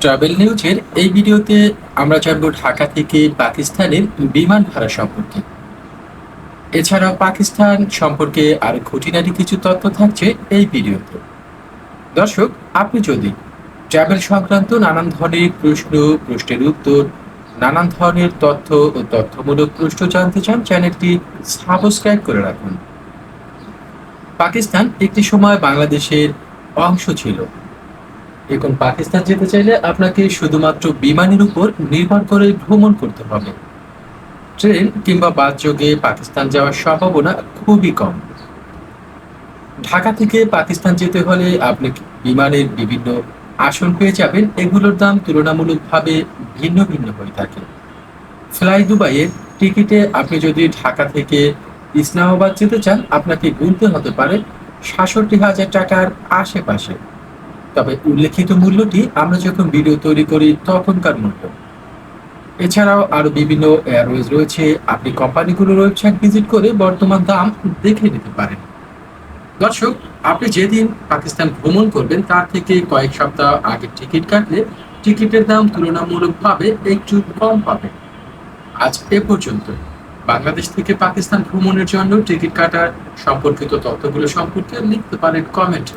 Travel নিউজের এই ভিডিওতে আমরা জানব ঢাকা থেকে পাকিস্তানের বিমান ভাড়া সম্পর্কে। এছাড়াও পাকিস্তান সম্পর্কে আর খুঁটিনাটি কিছু তথ্য থাকছে এই ভিডিওতে। দর্শক, আপনি যদি ট্রাভেল সংক্রান্ত নানান ধরনের প্রশ্ন, প্রশ্নের উত্তর, নানান ধরনের তথ্য ও তথ্যমূলক প্রশ্ন জানতে চান, চ্যানেলটি সাবস্ক্রাইব করে রাখুন। পাকিস্তান একটি সময় বাংলাদেশের অংশ ছিল। এখন পাকিস্তান যেতে চাইলে আপনাকে শুধুমাত্র বিমানের উপর নির্ভর করে ভ্রমণ করতে হবে। ট্রেন কিংবা বাস যোগে পাকিস্তান যাওয়ার সম্ভাবনা খুবই কম। ঢাকা থেকে পাকিস্তান যেতে হলে আপনি বিমানের বিভিন্ন আসন পেয়ে যাবেন? এগুলোর দাম তুলনামূলকভাবে ভিন্ন ভিন্ন হয়ে থাকে। ফ্লাই দুবাইয়ের টিকিটে আপনি যদি ঢাকা থেকে ইসলামাবাদ যেতে চান, আপনাকে গুনতে হতে পারে সাতষট্টি হাজার টাকার আশেপাশে। তবে উল্লেখিত মূল্যটি আমরা যখন ভিডিও তৈরি করি তখনকার মূল্য। এছাড়াও আরও বিভিন্ন এয়ারওয়েজ রয়েছে। আপনি কোম্পানিগুলোর ওয়েবসাইট ভিজিট করে বর্তমান দাম দেখে নিতে পারেন। দর্শক, আপনি যেদিন পাকিস্তান ভ্রমণ করবেন, তার থেকে কয়েক সপ্তাহ আগে টিকিট কাটলে টিকিটের দাম তুলনামূলকভাবে একটু কম পাবে আজ এ পর্যন্ত। বাংলাদেশ থেকে পাকিস্তান ভ্রমণের জন্য টিকিট কাটার সম্পর্কিত তথ্যগুলো সম্পর্কে লিখতে পারেন কমেন্টে।